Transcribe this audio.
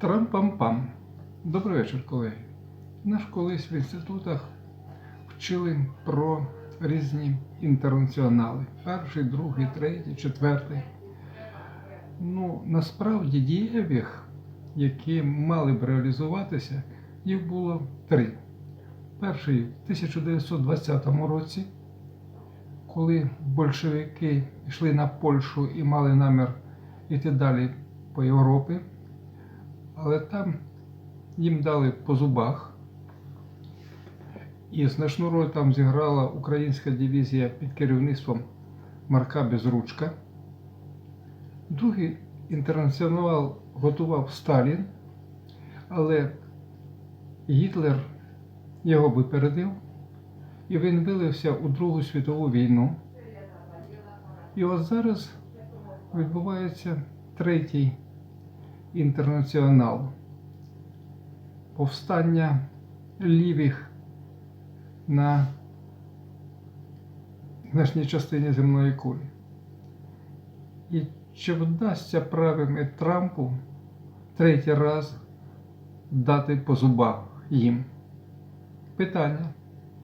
Трам-пам-пам. Добрий вечір, колеги. Наш колись в інститутах вчили про різні інтернаціонали. Перший, другий, третій, четвертий. Ну, насправді дієвих, які мали б реалізуватися, їх було три. Перший в 1920 році, коли большевики йшли на Польщу і мали намір йти далі по Європі, але там їм дали по зубах. І значну роль там зіграла українська дивізія під керівництвом Марка Безручка. Другий інтернаціонал готував Сталін, але Гітлер його випередив, і він вилився у Другу світову війну. І от зараз відбувається третій інтернаціонал. Повстання лівих на значній частині земної кулі. І чи вдасться правим і Трампу третій раз дати по зубах їм? Питання.